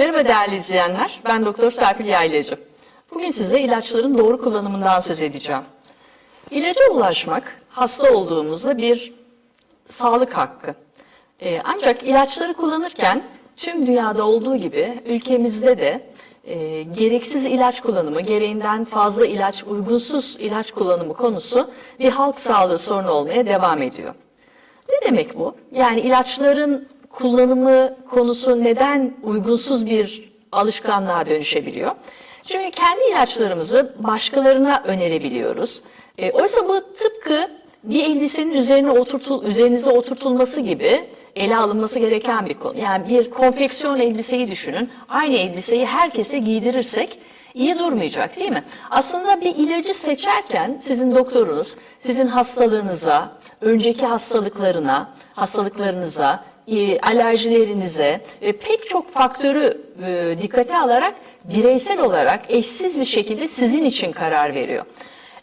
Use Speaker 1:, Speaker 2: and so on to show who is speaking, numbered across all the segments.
Speaker 1: Merhaba değerli izleyenler, ben Doktor Serpil Yaylacı. Bugün size ilaçların doğru kullanımından söz edeceğim. İlaca ulaşmak hasta olduğumuzda bir sağlık hakkı. Ee, ancak ilaçları kullanırken tüm dünyada olduğu gibi ülkemizde de e, gereksiz ilaç kullanımı, gereğinden fazla ilaç, uygunsuz ilaç kullanımı konusu bir halk sağlığı sorunu olmaya devam ediyor. Ne demek bu? Yani ilaçların kullanımı konusu neden uygunsuz bir alışkanlığa dönüşebiliyor? Çünkü kendi ilaçlarımızı başkalarına önerebiliyoruz. E, oysa bu tıpkı bir elbisenin üzerine oturtul, üzerinize oturtulması gibi ele alınması gereken bir konu. Yani bir konfeksiyon elbiseyi düşünün. Aynı elbiseyi herkese giydirirsek iyi durmayacak değil mi? Aslında bir ilacı seçerken sizin doktorunuz sizin hastalığınıza, önceki hastalıklarına, hastalıklarınıza, e, alerjilerinize ve pek çok faktörü e, dikkate alarak bireysel olarak eşsiz bir şekilde sizin için karar veriyor.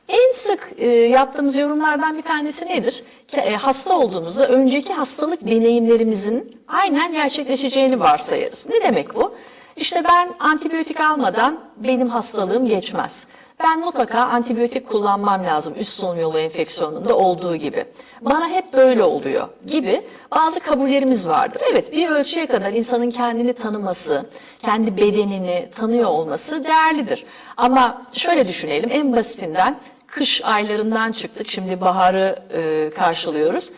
Speaker 1: En sık e, yaptığımız yorumlardan bir tanesi nedir? E, hasta olduğumuzda önceki hastalık deneyimlerimizin aynen gerçekleşeceğini varsayarız. Ne demek bu? İşte ben antibiyotik almadan benim hastalığım geçmez. Ben mutlaka antibiyotik kullanmam lazım üst solunum yolu enfeksiyonunda olduğu gibi. Bana hep böyle oluyor gibi bazı kabullerimiz vardır. Evet bir ölçüye kadar insanın kendini tanıması, kendi bedenini tanıyor olması değerlidir. Ama şöyle düşünelim en basitinden kış aylarından çıktık şimdi baharı e, karşılıyoruz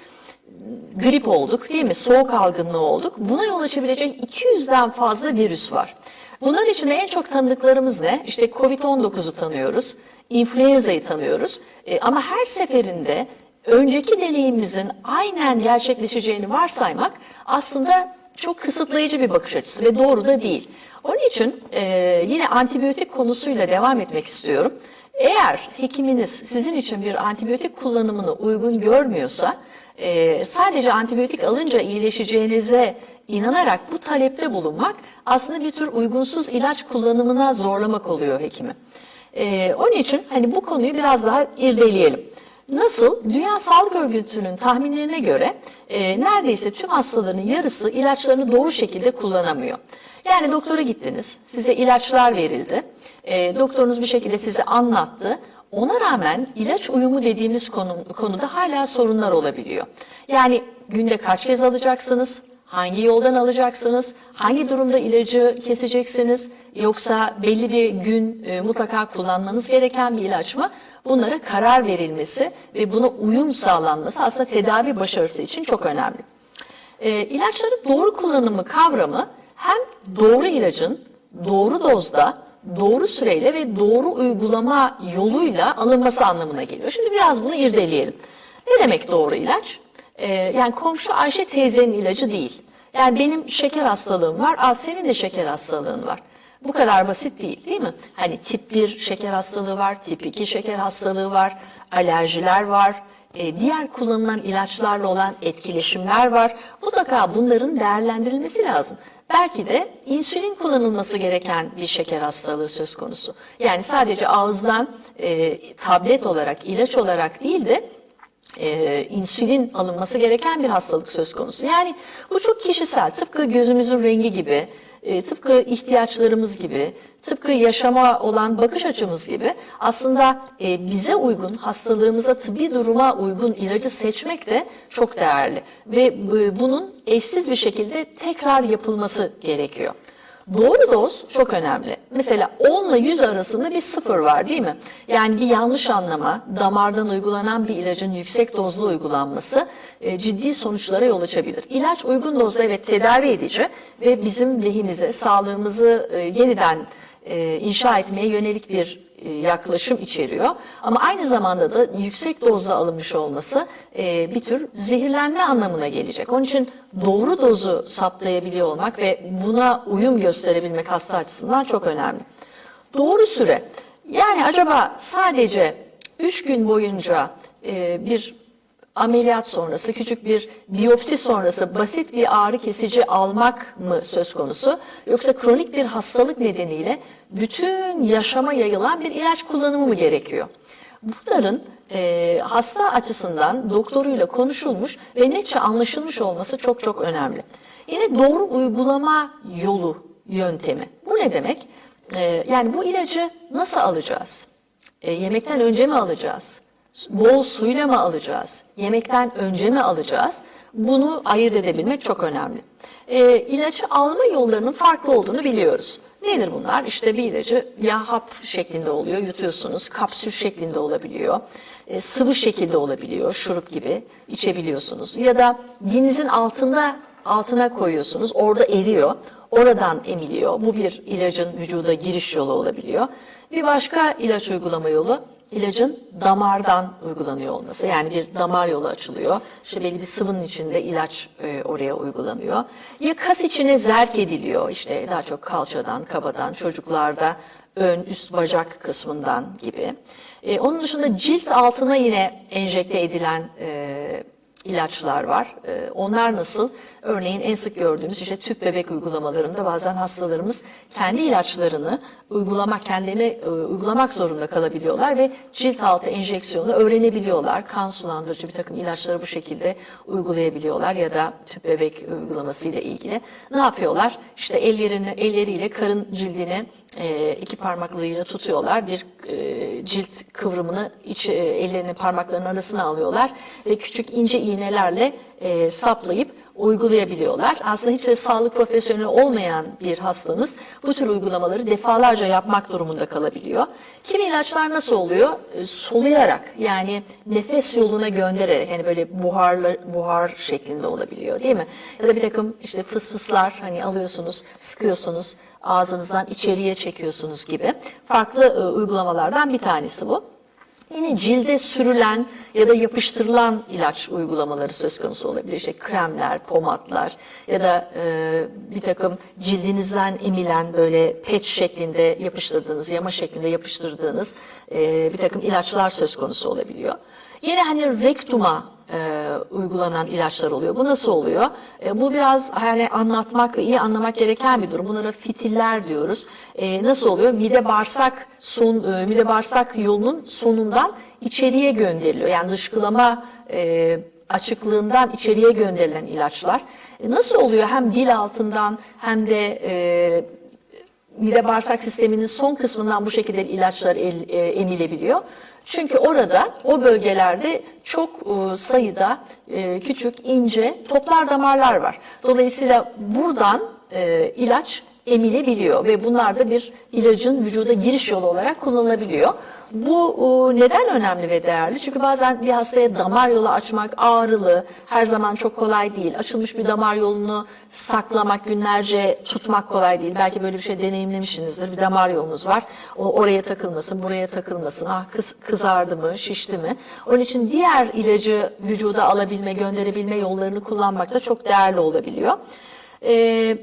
Speaker 1: grip olduk değil mi? Soğuk algınlığı olduk. Buna yol açabilecek 200'den fazla virüs var. Bunların içinde en çok tanıdıklarımız ne? İşte Covid-19'u tanıyoruz, influenza'yı tanıyoruz. E, ama her seferinde önceki deneyimimizin aynen gerçekleşeceğini varsaymak aslında çok kısıtlayıcı bir bakış açısı ve doğru da değil. Onun için e, yine antibiyotik konusuyla devam etmek istiyorum. Eğer hekiminiz sizin için bir antibiyotik kullanımını uygun görmüyorsa, e, sadece antibiyotik alınca iyileşeceğinize inanarak bu talepte bulunmak aslında bir tür uygunsuz ilaç kullanımına zorlamak oluyor hekimi. E, onun için hani bu konuyu biraz daha irdeleyelim. Nasıl? Dünya Sağlık Örgütü'nün tahminlerine göre e, neredeyse tüm hastaların yarısı ilaçlarını doğru şekilde kullanamıyor. Yani doktora gittiniz, size ilaçlar verildi, e, doktorunuz bir şekilde size anlattı. Ona rağmen ilaç uyumu dediğimiz konu, konuda hala sorunlar olabiliyor. Yani günde kaç kez alacaksınız? Hangi yoldan alacaksınız? Hangi durumda ilacı keseceksiniz? Yoksa belli bir gün e, mutlaka kullanmanız gereken bir ilaç mı? Bunlara karar verilmesi ve buna uyum sağlanması aslında tedavi başarısı için çok önemli. E, ilaçların doğru kullanımı kavramı hem doğru ilacın doğru dozda, doğru süreyle ve doğru uygulama yoluyla alınması anlamına geliyor. Şimdi biraz bunu irdeleyelim. Ne demek doğru ilaç? Ee, yani komşu Ayşe teyzenin ilacı değil. Yani benim şeker hastalığım var, az senin de şeker hastalığın var. Bu kadar basit değil değil mi? Hani tip 1 şeker hastalığı var, tip 2 şeker hastalığı var, alerjiler var, e, diğer kullanılan ilaçlarla olan etkileşimler var. Mutlaka bunların değerlendirilmesi lazım. Belki de insülin kullanılması gereken bir şeker hastalığı söz konusu. Yani sadece ağızdan e, tablet olarak, ilaç olarak değil de e, insülin alınması gereken bir hastalık söz konusu. Yani bu çok kişisel, tıpkı gözümüzün rengi gibi, e, tıpkı ihtiyaçlarımız gibi, tıpkı yaşama olan bakış açımız gibi aslında e, bize uygun, hastalığımıza, tıbbi duruma uygun ilacı seçmek de çok değerli. Ve bu- bunun eşsiz bir şekilde tekrar yapılması gerekiyor. Doğru doz çok önemli. Mesela 10 ile 100 arasında bir sıfır var değil mi? Yani bir yanlış anlama, damardan uygulanan bir ilacın yüksek dozlu uygulanması e, ciddi sonuçlara yol açabilir. İlaç uygun dozda evet tedavi edici ve bizim lehimize, sağlığımızı e, yeniden e, inşa etmeye yönelik bir yaklaşım içeriyor. Ama aynı zamanda da yüksek dozda alınmış olması e, bir tür zehirlenme anlamına gelecek. Onun için doğru dozu saptayabiliyor olmak ve buna uyum gösterebilmek hasta açısından çok önemli. Doğru süre. Yani acaba sadece 3 gün boyunca e, bir ameliyat sonrası, küçük bir biyopsi sonrası basit bir ağrı kesici almak mı söz konusu? Yoksa kronik bir hastalık nedeniyle bütün yaşama yayılan bir ilaç kullanımı mı gerekiyor? Bunların e, hasta açısından doktoruyla konuşulmuş ve netçe anlaşılmış olması çok çok önemli. Yine doğru uygulama yolu yöntemi. Bu ne demek? Ee, yani bu ilacı nasıl alacağız? E, yemekten önce mi alacağız? Bol suyla mı alacağız? Yemekten önce mi alacağız? Bunu ayırt edebilmek çok önemli. E, ilacı alma yollarının farklı olduğunu biliyoruz. Nedir bunlar? İşte bir ilacı ya hap şeklinde oluyor, yutuyorsunuz, kapsül şeklinde olabiliyor, e, sıvı şekilde olabiliyor, şurup gibi içebiliyorsunuz. Ya da dilinizin altında altına koyuyorsunuz, orada eriyor, oradan emiliyor. Bu bir ilacın vücuda giriş yolu olabiliyor. Bir başka ilaç uygulama yolu ilacın damardan uygulanıyor olması. Yani bir damar yolu açılıyor. İşte belli bir sıvının içinde ilaç e, oraya uygulanıyor. Ya kas içine zerk ediliyor. İşte daha çok kalçadan, kabadan, çocuklarda ön üst bacak kısmından gibi. E, onun dışında cilt altına yine enjekte edilen e, ilaçlar var. Ee, Onlar nasıl? Örneğin en sık gördüğümüz işte tüp bebek uygulamalarında bazen hastalarımız kendi ilaçlarını uygulamak, kendilerine e, uygulamak zorunda kalabiliyorlar ve cilt altı enjeksiyonu öğrenebiliyorlar. Kan sulandırıcı bir takım ilaçları bu şekilde uygulayabiliyorlar ya da tüp bebek uygulaması ile ilgili. Ne yapıyorlar? İşte ellerini elleriyle karın cildini e, iki parmaklarıyla tutuyorlar. Bir e, cilt kıvrımını iç, e, ellerinin parmaklarının arasına alıyorlar ve küçük ince iğnelerle e, saplayıp uygulayabiliyorlar. Aslında hiç de sağlık profesyoneli olmayan bir hastamız bu tür uygulamaları defalarca yapmak durumunda kalabiliyor. Kimi ilaçlar nasıl oluyor? E, Soluyarak yani nefes yoluna göndererek hani böyle buharlı buhar şeklinde olabiliyor değil mi? Ya da bir takım işte fısfıslar hani alıyorsunuz, sıkıyorsunuz, ağzınızdan içeriye çekiyorsunuz gibi farklı e, uygulamalardan bir tanesi bu. Yine cilde sürülen ya da yapıştırılan ilaç uygulamaları söz konusu olabilir. İşte kremler, pomatlar ya da e, bir takım cildinizden emilen böyle pet şeklinde yapıştırdığınız, yama şeklinde yapıştırdığınız e, bir takım ilaçlar söz konusu olabiliyor. Yine hani rektuma e, uygulanan ilaçlar oluyor. Bu nasıl oluyor? E, bu biraz hani anlatmak iyi anlamak gereken bir durum. Bunlara fitiller diyoruz. E, nasıl oluyor? Mide bağırsak son e, mide bağırsak yolunun sonundan içeriye gönderiliyor. Yani dışkılama e, açıklığından içeriye gönderilen ilaçlar. E, nasıl oluyor? Hem dil altından hem de e, mide bağırsak sisteminin son kısmından bu şekilde ilaçlar el- e, emilebiliyor. Çünkü orada o bölgelerde çok e, sayıda e, küçük ince toplar damarlar var. Dolayısıyla buradan e, ilaç emilebiliyor ve bunlar da bir ilacın vücuda giriş yolu olarak kullanılabiliyor. Bu e, neden önemli ve değerli? Çünkü bazen bir hastaya damar yolu açmak ağrılı, her zaman çok kolay değil. Açılmış bir damar yolunu saklamak, günlerce tutmak kolay değil. Belki böyle bir şey deneyimlemişsinizdir. Bir damar yolunuz var. O oraya takılmasın, buraya takılmasın. Ah kız, kızardı mı, şişti mi? Onun için diğer ilacı vücuda alabilme, gönderebilme yollarını kullanmak da çok değerli olabiliyor. Ee,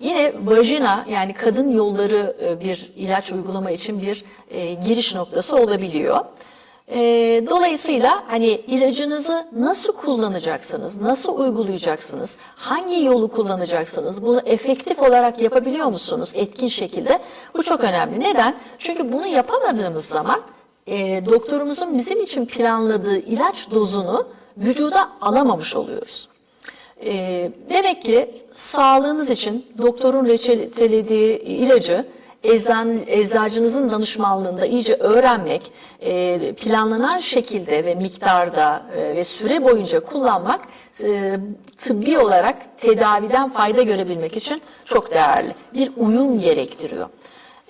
Speaker 1: Yine vajina yani kadın yolları e, bir ilaç uygulama için bir e, giriş noktası olabiliyor. E, dolayısıyla hani ilacınızı nasıl kullanacaksınız, nasıl uygulayacaksınız, hangi yolu kullanacaksınız, bunu efektif olarak yapabiliyor musunuz etkin şekilde? Bu çok önemli. Neden? Çünkü bunu yapamadığımız zaman doktorumuzun bizim için planladığı ilaç dozunu vücuda alamamış oluyoruz. E, demek ki sağlığınız için doktorun reçetelediği ilacı eczan, eczacınızın danışmanlığında iyice öğrenmek, e, planlanan şekilde ve miktarda e, ve süre boyunca kullanmak e, tıbbi olarak tedaviden fayda görebilmek için çok değerli. Bir uyum gerektiriyor.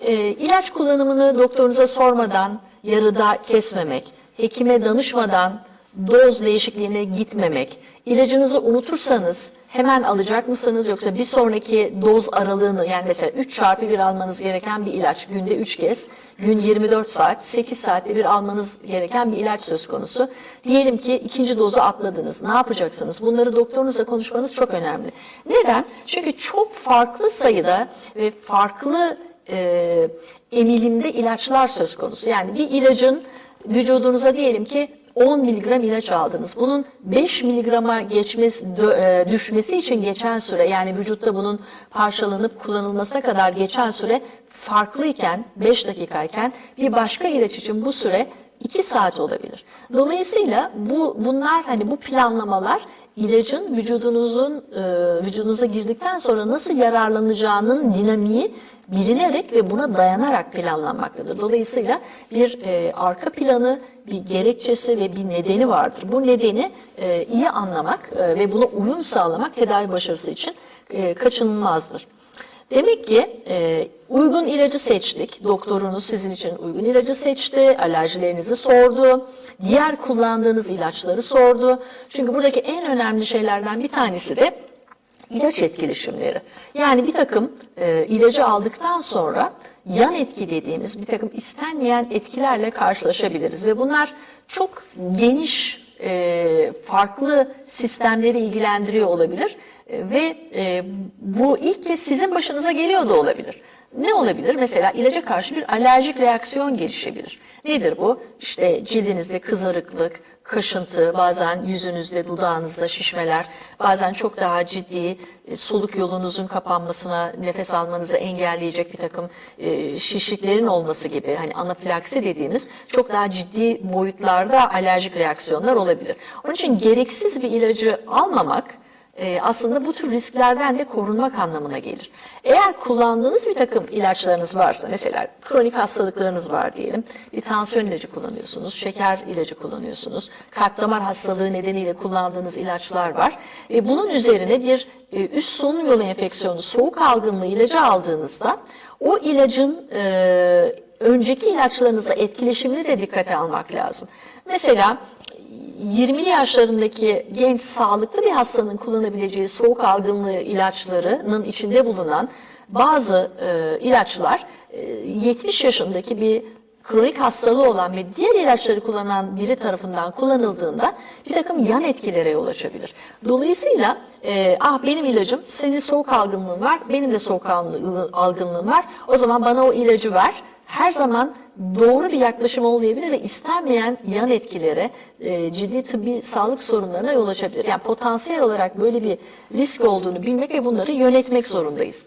Speaker 1: E, ilaç kullanımını doktorunuza sormadan yarıda kesmemek, hekime danışmadan doz değişikliğine gitmemek, ilacınızı unutursanız hemen alacak mısınız yoksa bir sonraki doz aralığını yani mesela 3 çarpı bir almanız gereken bir ilaç günde 3 kez gün 24 saat 8 saatte bir almanız gereken bir ilaç söz konusu. Diyelim ki ikinci dozu atladınız ne yapacaksınız? Bunları doktorunuzla konuşmanız çok önemli. Neden? Çünkü çok farklı sayıda ve farklı e, emilimde ilaçlar söz konusu. Yani bir ilacın vücudunuza diyelim ki 10 miligram ilaç aldınız. Bunun 5 miligrama geçmesi, e, düşmesi için geçen süre yani vücutta bunun parçalanıp kullanılmasına kadar geçen süre farklıyken 5 dakikayken bir başka ilaç için bu süre 2 saat olabilir. Dolayısıyla bu bunlar hani bu planlamalar ilacın vücudunuzun e, vücudunuza girdikten sonra nasıl yararlanacağının dinamiği bilinerek ve buna dayanarak planlanmaktadır. Dolayısıyla bir e, arka planı, bir gerekçesi ve bir nedeni vardır. Bu nedeni e, iyi anlamak e, ve buna uyum sağlamak tedavi başarısı için e, kaçınılmazdır. Demek ki e, uygun ilacı seçtik. Doktorunuz sizin için uygun ilacı seçti. Alerjilerinizi sordu. Diğer kullandığınız ilaçları sordu. Çünkü buradaki en önemli şeylerden bir tanesi de ilaç etkileşimleri. Yani bir takım e, ilacı aldıktan sonra yan etki dediğimiz bir takım istenmeyen etkilerle karşılaşabiliriz. Ve bunlar çok geniş, e, farklı sistemleri ilgilendiriyor olabilir. Ve e, bu ilk kez sizin başınıza geliyor da olabilir. Ne olabilir? Mesela ilaca karşı bir alerjik reaksiyon gelişebilir. Nedir bu? İşte cildinizde kızarıklık, kaşıntı, bazen yüzünüzde, dudağınızda şişmeler, bazen çok daha ciddi e, soluk yolunuzun kapanmasına, nefes almanızı engelleyecek bir takım e, şişliklerin olması gibi, hani anafilaksi dediğimiz çok daha ciddi boyutlarda alerjik reaksiyonlar olabilir. Onun için gereksiz bir ilacı almamak, e, aslında bu tür risklerden de korunmak anlamına gelir. Eğer kullandığınız bir takım ilaçlarınız varsa, mesela kronik hastalıklarınız var diyelim, bir tansiyon ilacı kullanıyorsunuz, şeker ilacı kullanıyorsunuz, kalp damar hastalığı nedeniyle kullandığınız ilaçlar var ve bunun üzerine bir e, üst solunum yolu enfeksiyonu, soğuk algınlığı ilacı aldığınızda o ilacın e, önceki ilaçlarınızla etkileşimini de dikkate almak lazım. Mesela 20'li yaşlarındaki genç sağlıklı bir hastanın kullanabileceği soğuk algınlığı ilaçlarının içinde bulunan bazı e, ilaçlar e, 70 yaşındaki bir kronik hastalığı olan ve diğer ilaçları kullanan biri tarafından kullanıldığında bir takım yan etkilere yol açabilir. Dolayısıyla e, ah benim ilacım senin soğuk algınlığın var, benim de soğuk algınlığım var. O zaman bana o ilacı ver. Her zaman doğru bir yaklaşım olmayabilir ve istenmeyen yan etkilere, e, ciddi tıbbi sağlık sorunlarına yol açabilir. Yani potansiyel olarak böyle bir risk olduğunu bilmek ve bunları yönetmek zorundayız.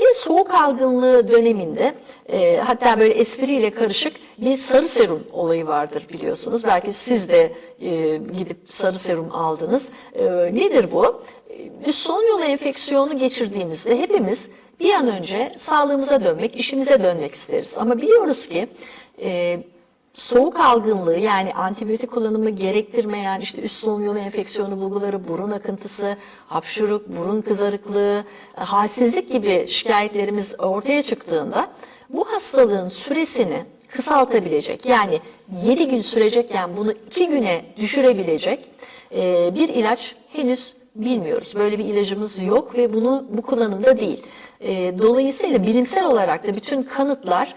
Speaker 1: Yine soğuk algınlığı döneminde e, hatta böyle espriyle karışık bir sarı serum olayı vardır biliyorsunuz. Belki siz de e, gidip sarı serum aldınız. E, nedir bu? Üst solunum yolu enfeksiyonu geçirdiğimizde hepimiz bir an önce sağlığımıza dönmek, işimize dönmek isteriz. Ama biliyoruz ki e, soğuk algınlığı yani antibiyotik kullanımı gerektirmeyen işte üst solunum yolu enfeksiyonu bulguları, burun akıntısı, hapşuruk, burun kızarıklığı, halsizlik gibi şikayetlerimiz ortaya çıktığında bu hastalığın süresini kısaltabilecek yani 7 gün sürecekken bunu 2 güne düşürebilecek e, bir ilaç henüz bilmiyoruz. Böyle bir ilacımız yok ve bunu bu kullanımda değil. E, dolayısıyla bilimsel olarak da bütün kanıtlar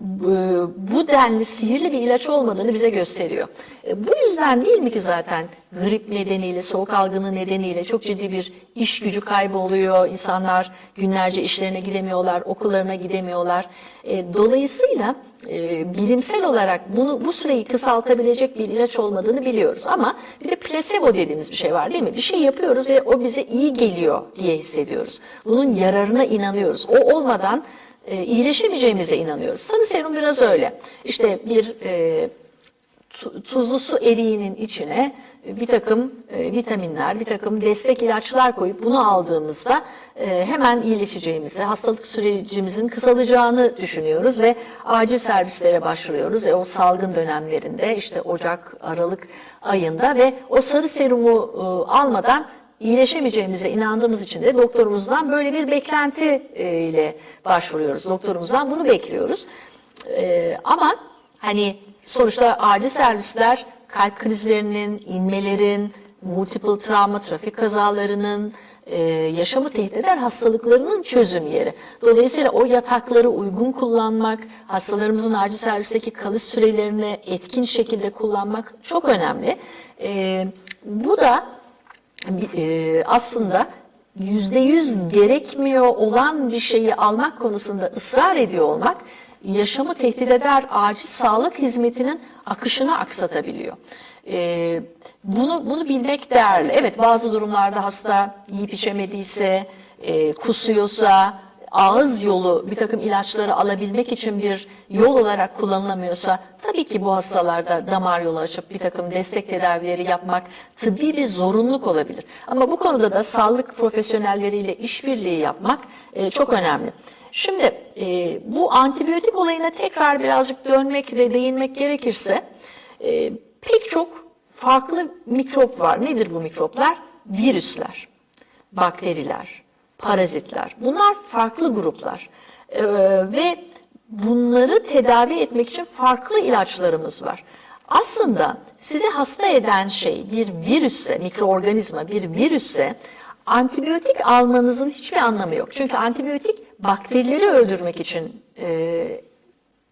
Speaker 1: bu denli sihirli bir ilaç olmadığını bize gösteriyor. E, bu yüzden değil mi ki zaten grip nedeniyle, soğuk algını nedeniyle çok ciddi bir iş gücü kaybı oluyor. İnsanlar günlerce işlerine gidemiyorlar, okullarına gidemiyorlar. E, dolayısıyla e, bilimsel olarak bunu bu süreyi kısaltabilecek bir ilaç olmadığını biliyoruz. Ama bir de placebo dediğimiz bir şey var değil mi? Bir şey yapıyoruz ve o bize iyi geliyor diye hissediyoruz. Bunun yararına inanıyoruz. O olmadan e, iyileşemeyeceğimize inanıyoruz. Sarı serum biraz öyle. İşte bir e, tuzlu su eriğinin içine bir takım e, vitaminler, bir takım destek ilaçlar koyup bunu aldığımızda e, hemen iyileşeceğimizi, hastalık sürecimizin kısalacağını düşünüyoruz ve acil servislere başvuruyoruz. E, o salgın dönemlerinde işte Ocak, Aralık ayında ve o sarı serumu e, almadan iyileşemeyeceğimize inandığımız için de doktorumuzdan böyle bir beklenti e, ile başvuruyoruz. Doktorumuzdan bunu bekliyoruz. E, ama hani sonuçta acil servisler kalp krizlerinin, inmelerin, multiple travma, trafik kazalarının, e, yaşamı tehdit eder hastalıklarının çözüm yeri. Dolayısıyla o yatakları uygun kullanmak, hastalarımızın acil servisteki kalış sürelerini etkin şekilde kullanmak çok önemli. bu da e, aslında yüzde yüz gerekmiyor olan bir şeyi almak konusunda ısrar ediyor olmak yaşamı tehdit eder acil sağlık hizmetinin akışını aksatabiliyor. E, bunu bunu bilmek değerli. Evet bazı durumlarda hasta yiyip içemediyse, e, kusuyorsa, ağız yolu bir takım ilaçları alabilmek için bir yol olarak kullanılamıyorsa tabii ki bu hastalarda damar yolu açıp bir takım destek tedavileri yapmak tıbbi bir zorunluluk olabilir. Ama bu konuda da sağlık profesyonelleriyle işbirliği yapmak e, çok önemli. Şimdi e, bu antibiyotik olayına tekrar birazcık dönmek ve değinmek gerekirse e, pek çok farklı mikrop var. Nedir bu mikroplar? Virüsler, bakteriler, parazitler. Bunlar farklı gruplar. Ee, ve bunları tedavi etmek için farklı ilaçlarımız var. Aslında sizi hasta eden şey bir virüsse, mikroorganizma bir virüsse antibiyotik almanızın hiçbir anlamı yok. Çünkü antibiyotik bakterileri öldürmek için e,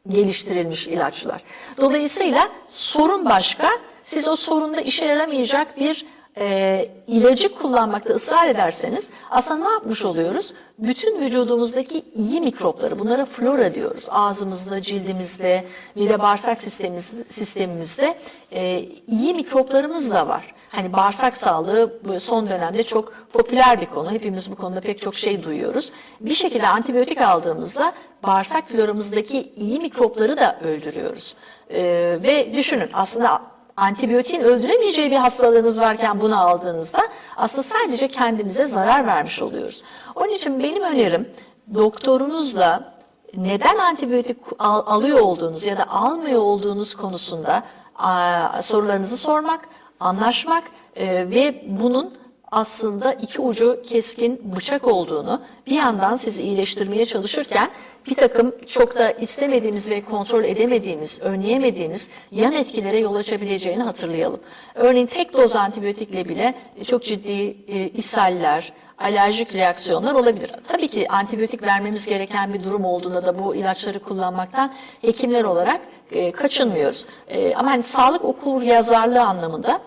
Speaker 1: geliştirilmiş ilaçlar. Dolayısıyla sorun başka. Siz o sorunda işe yaramayacak bir e, ilacı kullanmakta ısrar ederseniz aslında ne yapmış oluyoruz? Bütün vücudumuzdaki iyi mikropları, bunlara flora diyoruz. Ağzımızda, cildimizde, mide bağırsak sistemimizde, sistemimizde e, iyi mikroplarımız da var. Hani bağırsak sağlığı son dönemde çok popüler bir konu. Hepimiz bu konuda pek çok şey duyuyoruz. Bir şekilde antibiyotik aldığımızda bağırsak floramızdaki iyi mikropları da öldürüyoruz. Ee, ve düşünün aslında antibiyotiğin öldüremeyeceği bir hastalığınız varken bunu aldığınızda aslında sadece kendimize zarar vermiş oluyoruz. Onun için benim önerim doktorunuzla neden antibiyotik al- alıyor olduğunuz ya da almıyor olduğunuz konusunda sorularınızı sormak, anlaşmak e, ve bunun aslında iki ucu keskin bıçak olduğunu bir yandan sizi iyileştirmeye çalışırken bir takım çok da istemediğimiz ve kontrol edemediğimiz, önleyemediğimiz yan etkilere yol açabileceğini hatırlayalım. Örneğin tek doz antibiyotikle bile çok ciddi e, ishaller, alerjik reaksiyonlar olabilir. Tabii ki antibiyotik vermemiz gereken bir durum olduğunda da bu ilaçları kullanmaktan hekimler olarak e, kaçınmıyoruz. E, ama hani sağlık okur yazarlığı anlamında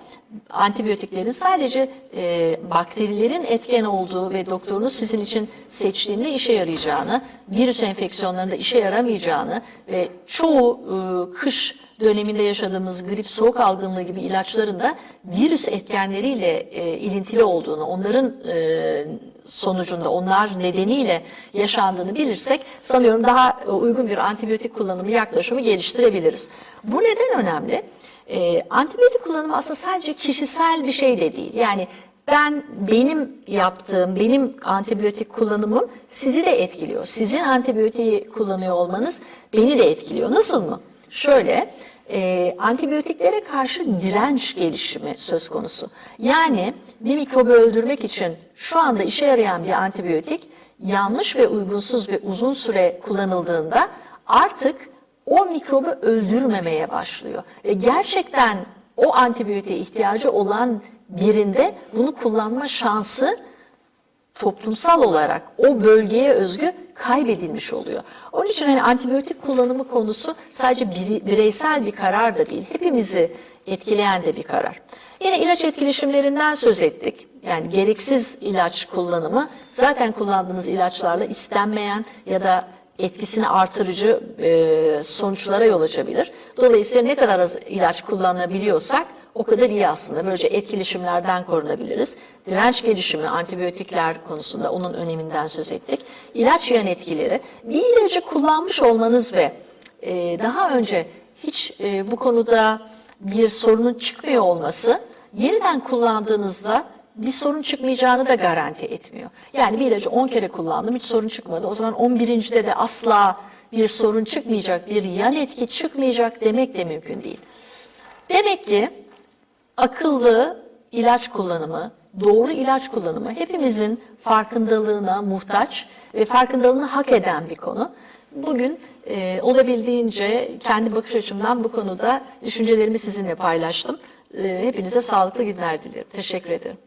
Speaker 1: antibiyotiklerin sadece e, bakterilerin etken olduğu ve doktorunuz sizin için seçtiğinde işe yarayacağını, virüs enfeksiyonlarında işe yaramayacağını ve çoğu e, kış döneminde yaşadığımız grip, soğuk algınlığı gibi ilaçların da virüs etkenleriyle e, ilintili olduğunu, onların e, sonucunda, onlar nedeniyle yaşandığını bilirsek sanıyorum daha e, uygun bir antibiyotik kullanımı yaklaşımı geliştirebiliriz. Bu neden önemli? E, antibiyotik kullanımı aslında sadece kişisel bir şey de değil. Yani ben benim yaptığım, benim antibiyotik kullanımım sizi de etkiliyor. Sizin antibiyotiği kullanıyor olmanız beni de etkiliyor. Nasıl mı? Şöyle, e, antibiyotiklere karşı direnç gelişimi söz konusu. Yani bir mikrobu öldürmek için şu anda işe yarayan bir antibiyotik yanlış ve uygunsuz ve uzun süre kullanıldığında artık o mikrobu öldürmemeye başlıyor. Ve gerçekten o antibiyotiğe ihtiyacı olan birinde bunu kullanma şansı toplumsal olarak o bölgeye özgü kaybedilmiş oluyor. Onun için hani antibiyotik kullanımı konusu sadece bireysel bir karar da değil, hepimizi etkileyen de bir karar. Yine ilaç etkileşimlerinden söz ettik. Yani gereksiz ilaç kullanımı zaten kullandığınız ilaçlarla istenmeyen ya da etkisini artırıcı e, sonuçlara yol açabilir. Dolayısıyla ne kadar az ilaç kullanabiliyorsak o kadar iyi aslında. Böylece etkileşimlerden korunabiliriz. Direnç gelişimi, antibiyotikler konusunda onun öneminden söz ettik. İlaç yan etkileri, bir ilacı kullanmış olmanız ve e, daha önce hiç e, bu konuda bir sorunun çıkmıyor olması, yeniden kullandığınızda bir sorun çıkmayacağını da garanti etmiyor. Yani bir ilacı 10 kere kullandım hiç sorun çıkmadı. O zaman 11. de asla bir sorun çıkmayacak, bir yan etki çıkmayacak demek de mümkün değil. Demek ki akıllı ilaç kullanımı, doğru ilaç kullanımı hepimizin farkındalığına muhtaç ve farkındalığını hak eden bir konu. Bugün e, olabildiğince kendi bakış açımdan bu konuda düşüncelerimi sizinle paylaştım. E, hepinize sağlıklı günler dilerim. Teşekkür ederim.